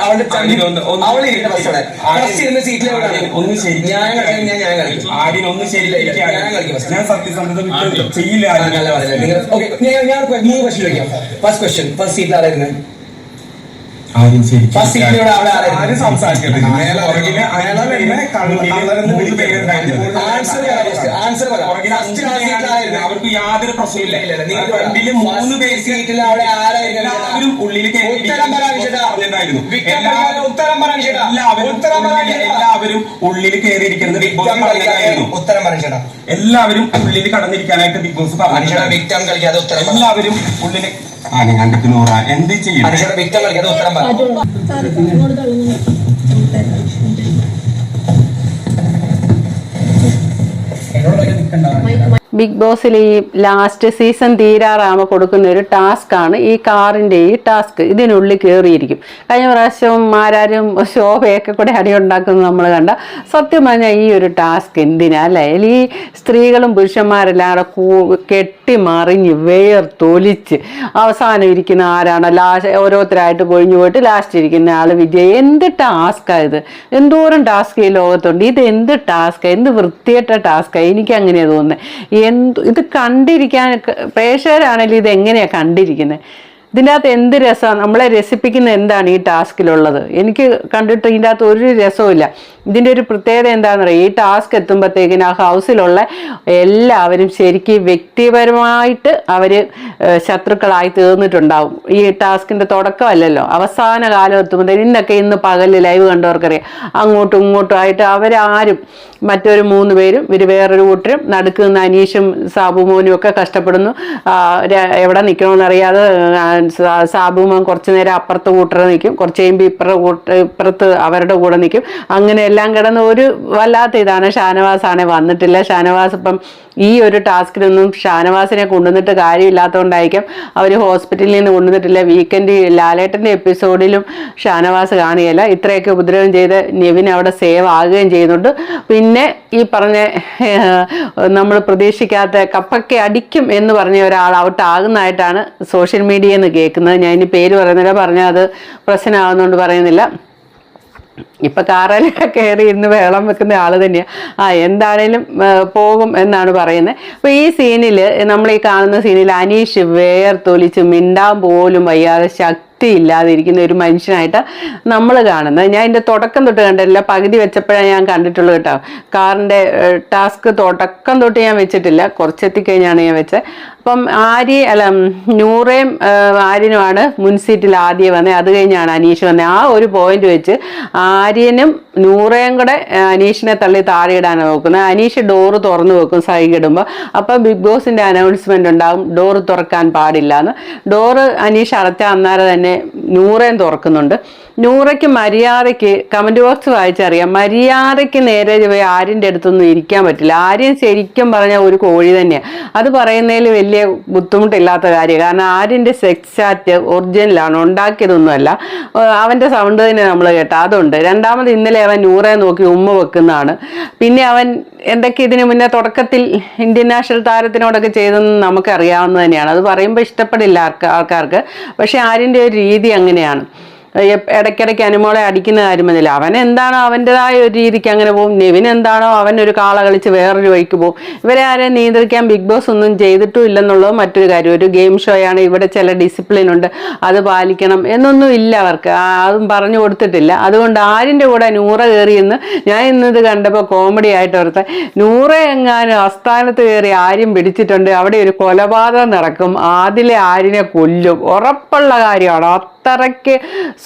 അവളുടെ അവൾ ഇരുന്ന ബസ് ഫസ്റ്റ് ഇരുന്ന സീറ്റിലാണ് ഒന്ന് ഞാൻ കളിക്കും ഞാൻ ഞാൻ കളിക്കും. ഒന്ന് ഞാൻ കളിക്കും first. ഞാൻ സത്യസന്ധത വിട്ട് ചെയ്യില്ല ആ, ആര്യൻ. നല്ല വളരെ നിങ്ങൾ ഓക്കെ ഞാൻ ഞാൻ മൂന്ന് ക്വസ്റ്റ്യൻ ചോദിക്കാം. ഫസ്റ്റ് ക്വസ്റ്റ്യൻ ഫസ്റ്റ് സീറ്റിൽ ആരായിരുന്നു? ശരിക്കും ആരും പുറകിൽ മൂന്ന് പേരുണ്ടായിരുന്നു പേരായിരുന്നു. അവർക്ക് യാതൊരു പ്രശ്നമില്ല രണ്ടിൽ മൂന്ന് പേര് എല്ലാവരും ഉള്ളിൽ. പറഞ്ഞിട്ടുണ്ടായിരുന്നു എല്ലാവരും ഉള്ളിൽ- കയറിയിരിക്കുന്നത് ബിഗ് ബോസ് വിക്രം ഉത്തരം പറയാൻ എല്ലാവരും ഉള്ളിൽ കടന്നിരിക്കാനായിട്ട് ബിഗ് ബോസ് പറഞ്ഞു എല്ലാവരും ഉള്ളിൽ ആ കണ്ടിട്ട് നൂറ എന്ത് ചെയ്യും എന്നോട് വിക്ടം ബിഗ് ബോസിൽ ഈ ലാസ്റ്റ് സീസൺ തീരാറാകുമ്പോൾ കൊടുക്കുന്ന ഒരു ടാസ്ക് ആണ് ഈ കാറിന്റെ ഈ ടാസ്ക് ഇതിനുള്ളിൽ കയറിയിരിക്കും കഴിഞ്ഞ പ്രാവശ്യം ആരാരും ശോഭയൊക്കെ കൂടെ അടിയുണ്ടാക്കുന്നത് നമ്മൾ കണ്ട. സത്യം പറഞ്ഞാൽ ഈ ഒരു ടാസ്ക് എന്തിനാ അല്ലേ? ഈ സ്ത്രീകളും പുരുഷന്മാരെല്ലാം കൂടെ കൂ- കെട്ടി മറിഞ്ഞ് വേർത്തൊലിച്ച് അവസാനം ഇരിക്കുന്ന ആരാണ്? ലാസ്റ്റ് ഓരോരുത്തരായിട്ട് കൊഴിഞ്ഞു പോയിട്ട് ലാസ്റ്റ് ഇരിക്കുന്ന ആൾ വിജയ് എന്ത് ടാസ്ക്കാണ് ഇത്? എന്തോരം ടാസ്ക് ഈ ലോകത്തുണ്ട്. ഇത് എന്ത് ടാസ്ക് എന്ത് വൃത്തിയേറ്റ ടാസ്ക്കാണ് എനിക്ക് അങ്ങനെയാ തോന്നുന്നത് എന്ത് ഇത് കണ്ടിരിക്കാൻ പ്രേക്ഷകരാണെങ്കിലും ഇത് എങ്ങനെയാ കണ്ടിരിക്കുന്നത് ഇതിന്റെ അകത്ത് എന്ത് രസമാണ് നമ്മളെ രസിപ്പിക്കുന്ന എന്താണ് ഈ ടാസ്കിലുള്ളത്? എനിക്ക് കണ്ടിട്ട് ഇതിന്റെ അകത്ത് ഒരു രസവുമില്ല. ഇതിന്റെ ഒരു പ്രത്യേകത എന്താണെന്ന് പറയുക ഈ ടാസ്ക് എത്തുമ്പോഴത്തേക്കിന് ആ ഹൗസിലുള്ള എല്ലാവരും ശരിക്കും വ്യക്തിപരമായിട്ട് അവർ ശത്രുക്കളായി തീർന്നിട്ടുണ്ടാവും. ഈ ടാസ്കിന്റെ തുടക്കമല്ലല്ലോ. അവസാന കാലം എത്തുമ്പോഴത്തേക്ക് ഇന്നൊക്കെ ഇന്ന് പകലിൽ ലൈവ് കണ്ടവർക്കറിയാം. അങ്ങോട്ടും ഇങ്ങോട്ടും ആയിട്ട് അവരാരും മറ്റൊരു മൂന്ന് പേരും ഇവർ വേറൊരു കൂട്ടരും നടുക്കുന്ന അനീഷും സാബുമോനും ഒക്കെ കഷ്ടപ്പെടുന്നു. എവിടെ നിൽക്കണമെന്നറിയാതെ സാബുമോൻ കുറച്ച് നേരം അപ്പുറത്ത് കൂട്ടറെ നിൽക്കും കുറച്ച് കഴിയുമ്പോൾ ഇപ്പുറത്തെ കൂട്ട ഇപ്പുറത്ത് അവരുടെ കൂടെ നിൽക്കും അങ്ങനെ എല്ലാം കിടന്ന് ഒരു വല്ലാത്ത ഇതാണ്. ഷാനവാസാണ് വന്നിട്ടില്ല. ഷാനവാസ് ഇപ്പം ഈ ഒരു ടാസ്കിലൊന്നും ഷാനവാസിനെ കൊണ്ടുവന്നിട്ട് കാര്യമില്ലാത്തതുകൊണ്ടായിരിക്കും അവർ ഹോസ്പിറ്റലിൽ നിന്ന് കൊണ്ടുവന്നിട്ടില്ല. വീക്കെൻഡ് ലാലേട്ടന്റെ എപ്പിസോഡിലും ഷാനവാസ് കാണുകയില്ല. ഇത്രയൊക്കെ ഉപദ്രവം ചെയ്ത് നെവിൻ അവിടെ സേവ് ആകുകയും ചെയ്യുന്നുണ്ട്. പിന്നെ ഈ പറഞ്ഞ നമ്മൾ പ്രതീക്ഷിക്കാത്ത കപ്പൊക്കെ അടിക്കും എന്ന് പറഞ്ഞ ഒരാൾ ഔട്ട് ആകുന്നതായിട്ടാണ് സോഷ്യൽ മീഡിയയിൽ നിന്ന് കേൾക്കുന്നത്. ഞാൻ ഇനി പേര് പറയുന്നില്ല പറഞ്ഞാൽ അത് പ്രശ്നമാകുന്നതുകൊണ്ട് പറയുന്നില്ല. ഇപ്പൊ കാറിലൊക്കെ കയറി ഇരുന്ന് വേളം വെക്കുന്ന ആൾ തന്നെയാ. ആ എന്താണേലും പോകും എന്നാണ് പറയുന്നത്. അപ്പൊ ഈ സീനിൽ നമ്മൾ ഈ കാണുന്ന സീനിൽ അനീഷ് വേർത്തൊലിച്ച് മിണ്ടാൻ പോലും വയ്യാതെ ശക്തി ഇല്ലാതിരിക്കുന്ന ഒരു മനുഷ്യനായിട്ട് നമ്മൾ കാണുന്നത്. ഞാൻ എന്റെ തുടക്കം തൊട്ട് കണ്ടിട്ടില്ല. പകുതി വെച്ചപ്പോഴാണ് ഞാൻ കണ്ടിട്ടുള്ളൂ കേട്ടോ. കാറിന്റെ ടാസ്ക് തുടക്കം തൊട്ട് ഞാൻ വെച്ചിട്ടില്ല. കുറച്ചെത്തിക്കഴിഞ്ഞാണ് ഞാൻ വെച്ചത്. അപ്പം ആര്യ അല്ല നൂറേം ആര്യനുമാണ് മുൻസീറ്റിൽ ആദ്യം വന്നത് അത് കഴിഞ്ഞാണ് അനീഷ് വന്നത് ആ ഒരു പോയിന്റ് വെച്ച് ആര്യനും നൂറേം കൂടെ അനീഷിനെ തള്ളി താഴെയിടാൻ നോക്കുന്നത്. അനീഷ് ഡോറ് തുറന്നു വെക്കും സൈഡ് ഇടുമ്പോൾ. അപ്പം ബിഗ് ബോസിന്റെ അനൗൺസ്മെന്റ് ഉണ്ടാകും ഡോറ് തുറക്കാൻ പാടില്ല എന്ന് ഡോറ് അനീഷ് അടച്ച അന്നേരം തന്നെ നൂറേം തുറക്കുന്നുണ്ട്. നൂറയ്ക്ക് മര്യാദയ്ക്ക് കമന്റ് ബോക്സ് വായിച്ചറിയാം. മര്യാദയ്ക്ക് നേരെ പോയി ആര്യന്റെ അടുത്തൊന്നും ഇരിക്കാൻ പറ്റില്ല. ആര്യൻ ശരിക്കും പറഞ്ഞാൽ ഒരു കോഴി തന്നെയാണ് അത് പറയുന്നതിൽ വലിയ ബുദ്ധിമുട്ടില്ലാത്ത കാര്യം. കാരണം ആര്യന്റെ സെക്സ് ചാറ്റ് ഒറിജിനലാണ് ഉണ്ടാക്കിയതൊന്നുമല്ല. അവന്റെ സൗണ്ട് തന്നെ നമ്മൾ കേട്ടോ അതുണ്ട്. രണ്ടാമത് ഇന്നലെ അവൻ നൂറെ നോക്കി ഉമ്മ വെക്കുന്നതാണ്. പിന്നെ അവൻ എന്തൊക്കെ ഇതിന് മുന്നേ തുടക്കത്തിൽ ഇന്ത്യൻ നാഷണൽ താരത്തിനോടൊക്കെ ചെയ്തെന്ന് നമുക്കറിയാവുന്നത് തന്നെയാണ്. അത് പറയുമ്പോൾ ഇഷ്ടപ്പെടില്ല ആൾക്കാർക്ക്. പക്ഷേ ആര്യന്റെ ഒരു രീതി അങ്ങനെയാണ്. ഇടയ്ക്കിടയ്ക്ക് അനുമോളെ അടിക്കുന്ന കാര്യം മതില്ല അവൻ എന്താണോ അവന്റെതായ ഒരു രീതിക്ക് അങ്ങനെ പോകും. നിവിൻ എന്താണോ അവൻ ഒരു കാള കളിച്ച് വേറൊരു വഴിക്ക് പോകും. ഇവരെ ആരെയും നിയന്ത്രിക്കാൻ ബിഗ് ബോസ് ഒന്നും ചെയ്തിട്ടും ഇല്ലെന്നുള്ളത് മറ്റൊരു കാര്യം. ഒരു ഗെയിം ഷോയാണ് ഇവിടെ ചില ഡിസിപ്ലിൻ ഉണ്ട്. അത് പാലിക്കണം എന്നൊന്നും ഇല്ല അവർക്ക്. അതും പറഞ്ഞു കൊടുത്തിട്ടില്ല. അതുകൊണ്ട് ആരിന്റെ കൂടെ നൂറ കയറിയെന്ന് ഞാൻ ഇന്നത് കണ്ടപ്പോൾ കോമഡി ആയിട്ട് ഓർത്ത് നൂറ എങ്ങാനും ആസ്ഥാനത്ത് കയറി ആര്യം പിടിച്ചിട്ടുണ്ട്. അവിടെ ഒരു കൊലപാതകം നടക്കും. ആദിലെ ആരിനെ കൊല്ലും. ഉറപ്പുള്ള കാര്യമാണ്. അത്രയ്ക്ക്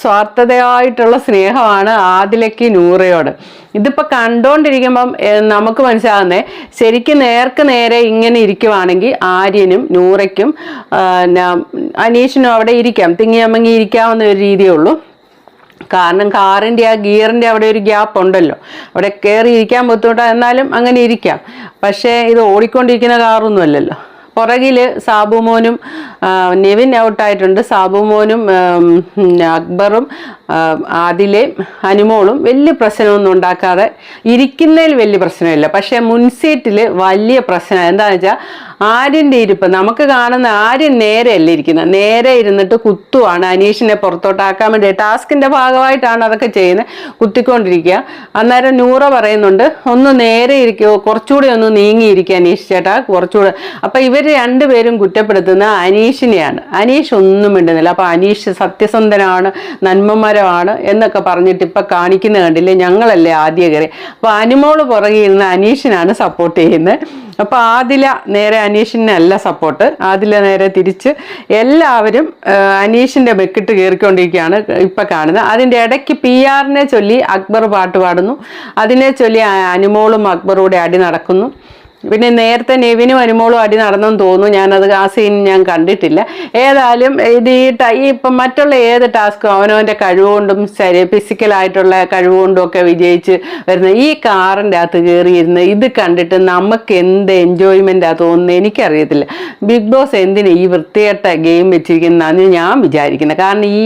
സ്വാർത്ഥതയായിട്ടുള്ള സ്നേഹമാണ് ആദിലയ്ക്ക് നൂറയോട്. ഇതിപ്പോൾ കണ്ടുകൊണ്ടിരിക്കുമ്പം നമുക്ക് മനസ്സിലാകുന്നേ ശരിക്കും നേർക്ക് നേരെ ഇങ്ങനെ ഇരിക്കുവാണെങ്കിൽ ആര്യനും നൂറയ്ക്കും അനീഷിനും അവിടെ ഇരിക്കാം. തിങ്ങിയമ്മങ്ങി ഇരിക്കാവുന്ന ഒരു രീതിയേ ഉള്ളൂ. കാരണം കാറിന്റെ ആ ഗിയറിന്റെ അവിടെ ഒരു ഗ്യാപ്പ് ഉണ്ടല്ലോ. അവിടെ കയറി ഇരിക്കാൻ ബുദ്ധിമുട്ടാണ് എന്നാലും അങ്ങനെ ഇരിക്കാം. പക്ഷേ ഇത് ഓടിക്കൊണ്ടിരിക്കുന്ന കാറൊന്നും അല്ലല്ലോ. പുറകിൽ സാബുമോനും നെവിൻ ഔട്ടായിട്ടുണ്ട്. സാബുമോനും അക്ബറും ആദിലയും അനുമോളും വലിയ പ്രശ്നമൊന്നും ഉണ്ടാക്കാതെ ഇരിക്കുന്നതിൽ വലിയ പ്രശ്നമില്ല. പക്ഷേ മുൻസീറ്റിൽ വലിയ പ്രശ്നം എന്താണെന്ന് വെച്ചാൽ ആര്യന്റെ ഇരിപ്പ്. നമുക്ക് കാണുന്ന ആര്യൻ നേരെയല്ല ഇരിക്കുന്നത്? നേരെ ഇരുന്നിട്ട് കുത്തുവാണ്. അനീഷിനെ പുറത്തോട്ടാക്കാൻ വേണ്ടി ടാസ്കിന്റെ ഭാഗമായിട്ടാണ് അതൊക്കെ ചെയ്യുന്നത്. കുത്തിക്കൊണ്ടിരിക്കുക. അന്നേരം നൂറ പറയുന്നുണ്ട് ഒന്ന് നേരെ ഇരിക്കുമോ കുറച്ചുകൂടി ഒന്ന് നീങ്ങിയിരിക്കുക അനീഷ് ചേട്ടാ. കുറച്ചുകൂടെ. അപ്പം ഇവർ രണ്ടുപേരും കുറ്റപ്പെടുത്തുന്ന അനീഷിനെയാണ്. അനീഷ് ഒന്നും മിണ്ടുന്നില്ല. അപ്പം അനീഷ് സത്യസന്ധനാണ് നന്മമരമാണ് എന്നൊക്കെ പറഞ്ഞിട്ട് ഇപ്പം കാണിക്കുന്ന കണ്ടില്ലേ? ഞങ്ങളല്ലേ ആദ്യ കയറി അപ്പൊ അനുമോൾ പുറകെ ഇരുന്ന് അനീഷിനാണ് സപ്പോർട്ട് ചെയ്യുന്നത്. അപ്പൊ ആദില നേരെ അനീഷിനല്ല സപ്പോർട്ട് ആദില നേരെ തിരിച്ച് എല്ലാവരും അനീഷിന്റെ ബെക്കിട്ട് കയറിക്കൊണ്ടിരിക്കുകയാണ് ഇപ്പൊ കാണുന്നത്. അതിന്റെ ഇടയ്ക്ക് പി ആറിനെ ചൊല്ലി അക്ബർ പാട്ട് പാടുന്നു. അതിനെ ചൊല്ലി അനുമോളും അക്ബറും കൂടെ അടി നടക്കുന്നു. പിന്നെ നേരത്തെ നെവിനും അനുമോളും അടി നടന്നെന്ന് തോന്നുന്നു. ഞാനത് ആ സീൻ ഞാൻ കണ്ടിട്ടില്ല. ഏതായാലും ഇത് ഈ ഈ ഇപ്പം മറ്റുള്ള ഏത് ടാസ്കും അവനവന്റെ കഴിവുകൊണ്ടും ശരി ഫിസിക്കലായിട്ടുള്ള കഴിവുകൊണ്ടും ഒക്കെ വിജയിച്ച് വരുന്ന ഈ കാറിന്റെ അകത്ത് കയറിയിരുന്ന് ഇത് കണ്ടിട്ട് നമുക്ക് എന്ത് എൻജോയ്മെന്റാ തോന്നുന്നത് എനിക്കറിയത്തില്ല. ബിഗ് ബോസ് എന്തിനാ ഈ വൃത്തികെട്ട ഗെയിം വെച്ചിരിക്കുന്നതെന്ന് ഞാൻ വിചാരിക്കുന്നത് കാരണം ഈ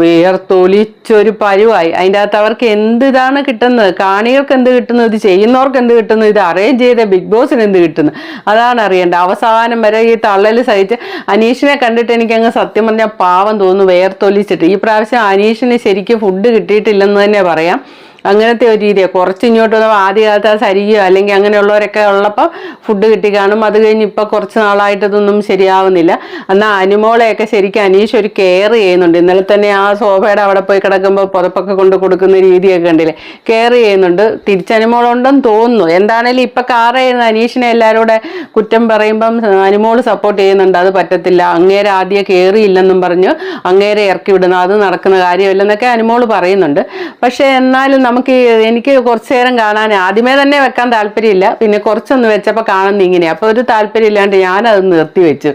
വേർത്തൊലിച്ചൊരു പരുവായി. അതിന്റെ അകത്ത് അവർക്ക് എന്ത് ഇതാണ് കിട്ടുന്നത്? കാണികൾക്ക് എന്ത് കിട്ടുന്നത്? ഇത് ചെയ്യുന്നവർക്ക് എന്ത് കിട്ടുന്നത്? ഇത് അറേഞ്ച് ചെയ്ത ബിഗ് ബോസിന് എന്ത് കിട്ടുന്നു? അതാണ് അറിയേണ്ടത്. അവസാനം വരെ ഈ തള്ളൽ സഹിച്ച് അനീഷിനെ കണ്ടിട്ട് എനിക്ക് അങ്ങ് സത്യം പറഞ്ഞാൽ പാവം തോന്നുന്നു വേർത്തൊലിച്ചിട്ട്. ഈ പ്രാവശ്യം അനീഷിന് ശരിക്കും ഫുഡ് കിട്ടിയിട്ടില്ലെന്ന് തന്നെ പറയാം. അങ്ങനത്തെ ഒരു രീതിയാണ് കുറച്ച് ഇങ്ങോട്ട് വന്നപ്പോൾ ആദ്യ കാലത്ത് ആ സരികയോ അല്ലെങ്കിൽ അങ്ങനെയുള്ളവരൊക്കെ ഉള്ളപ്പോൾ ഫുഡ് കിട്ടി കാണും. അത് കഴിഞ്ഞ് ഇപ്പം കുറച്ച് നാളായിട്ടതൊന്നും ശരിയാവുന്നില്ല. എന്നാൽ അനുമോളെയൊക്കെ ശരിക്കും അനീഷ് ഒരു കെയർ ചെയ്യുന്നുണ്ട്. ഇന്നലെ തന്നെ ആ സോഫയുടെ അവിടെ പോയി കിടക്കുമ്പോൾ പുതപ്പൊക്കെ കൊണ്ട് കൊടുക്കുന്ന രീതിയൊക്കെ കണ്ടില്ലേ? കെയർ ചെയ്യുന്നുണ്ട്. തിരിച്ചനുമോളുണ്ടെന്ന് തോന്നുന്നു. എന്താണേലും ഇപ്പം കാർ ചെയ്യുന്ന അനീഷിനെ എല്ലാവരോടെ കുറ്റം പറയുമ്പം അനുമോൾ സപ്പോർട്ട് ചെയ്യുന്നുണ്ട്. അത് പറ്റത്തില്ല. അങ്ങേരെ ആദ്യം കയറിയില്ലെന്നും പറഞ്ഞ് അങ്ങേരെ ഇറക്കി വിടുന്നു. അത് നടക്കുന്ന കാര്യമില്ലെന്നൊക്കെ അനുമോൾ പറയുന്നുണ്ട്. പക്ഷേ എന്നാലും നമുക്ക് എനിക്ക് കുറച്ചു നേരം കാണാൻ ആദ്യമേ തന്നെ വെക്കാൻ താല്പര്യമില്ല. പിന്നെ കുറച്ചൊന്ന് വെച്ചപ്പോൾ കാണുന്ന ഇങ്ങനെ അപ്പോൾ ഒരു താല്പര്യം ഇല്ലാണ്ട് ഞാനത് നിർത്തി വെച്ചു.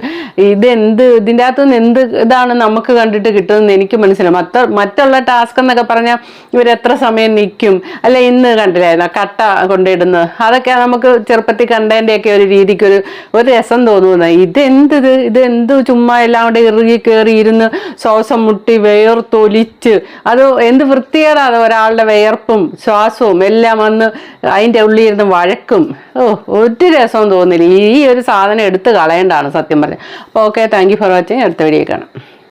ഇത് എന്ത് ഇതിന്റെ അകത്തുനിന്ന് എന്ത് ഇതാണ് നമുക്ക് കണ്ടിട്ട് കിട്ടുന്നത് എനിക്ക് മനസ്സിലാവും മറ്റ മറ്റുള്ള ടാസ്ക് എന്നൊക്കെ പറഞ്ഞാൽ ഇവർ എത്ര സമയം നിൽക്കും അല്ല ഇന്ന് കണ്ടില്ലായിരുന്നു? കട്ട കൊണ്ടിടുന്നത് അതൊക്കെ നമുക്ക് ചെറുപ്പത്തിൽ കണ്ടതിന്റെയൊക്കെ ഒരു രീതിക്ക് ഒരു ഒരു രസം തോന്നുന്നത് ഇതെന്ത് ഇത് എന്ത് ചുമ്മാ എല്ലാം കൂടെ ഇറുകി കയറി ഇരുന്ന് ശ്വാസം മുട്ടി വേർത്തൊലിച്ച് അത് എന്ത് വൃത്തികേടാണ് ഒരാളുടെ വിയർപ്പും ശ്വാസവും എല്ലാം വന്ന് അതിന്റെ ഉള്ളിൽ ഇരുന്ന് വഴക്കും. ഓ ഒരു രസവും തോന്നില്ല. ഈ ഒരു സാധനം എടുത്ത് കളയേണ്ടതാണ് സത്യം പറഞ്ഞത് അപ്പോൾ okay thank you for watching അടുത്ത വീഡിയോ കാണാം.